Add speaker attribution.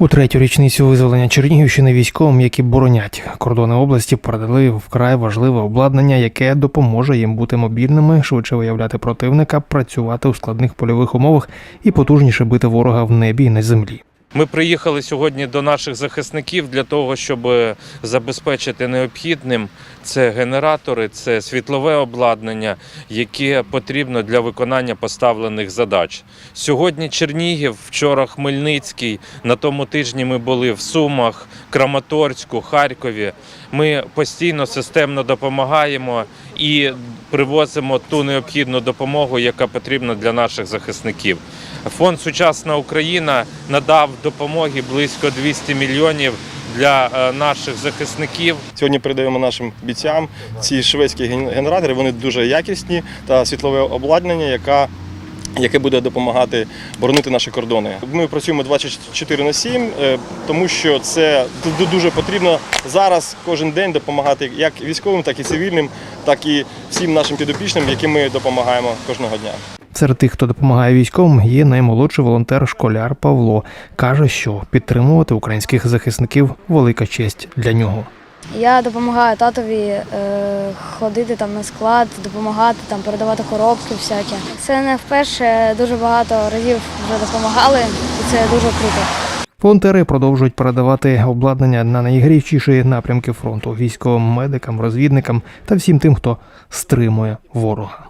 Speaker 1: У третю річницю визволення Чернігівщини військовим, які боронять кордони області, передали вкрай важливе обладнання, яке допоможе їм бути мобільними, швидше виявляти противника, працювати у складних польових умовах і потужніше бити ворога в небі і на землі.
Speaker 2: Ми приїхали сьогодні до наших захисників для того, щоб забезпечити необхідним це генератори, це світлове обладнання, яке потрібно для виконання поставлених задач. Сьогодні Чернігів, вчора Хмельницький. На тому тижні ми були в Сумах, Краматорську, Харкові. Ми постійно системно допомагаємо і привозимо ту необхідну допомогу, яка потрібна для наших захисників. Фонд Сучасна Україна надав допомоги близько 200 мільйонів для е, наших захисників.
Speaker 3: Сьогодні передаємо нашим бійцям ці шведські генератори. Вони дуже якісні та світлове обладнання, яка яке буде допомагати боронити наші кордони. Ми працюємо 24 на 7, е, тому що це дуже потрібно зараз кожен день допомагати як військовим, так і цивільним, так і всім нашим підопічним, яким ми допомагаємо кожного дня.
Speaker 1: Серед тих, хто допомагає військовим, є наймолодший волонтер школяр Павло. каже, що підтримувати українських захисників велика честь для нього.
Speaker 4: Я допомагаю татові е, ходити там на склад, допомагати там передавати коробки всякі. Це не вперше дуже багато разів вже допомагали, і це дуже круто.
Speaker 1: Волонтери продовжують передавати обладнання на найгарячіші напрямки фронту військовим медикам, розвідникам та всім тим, хто стримує ворога.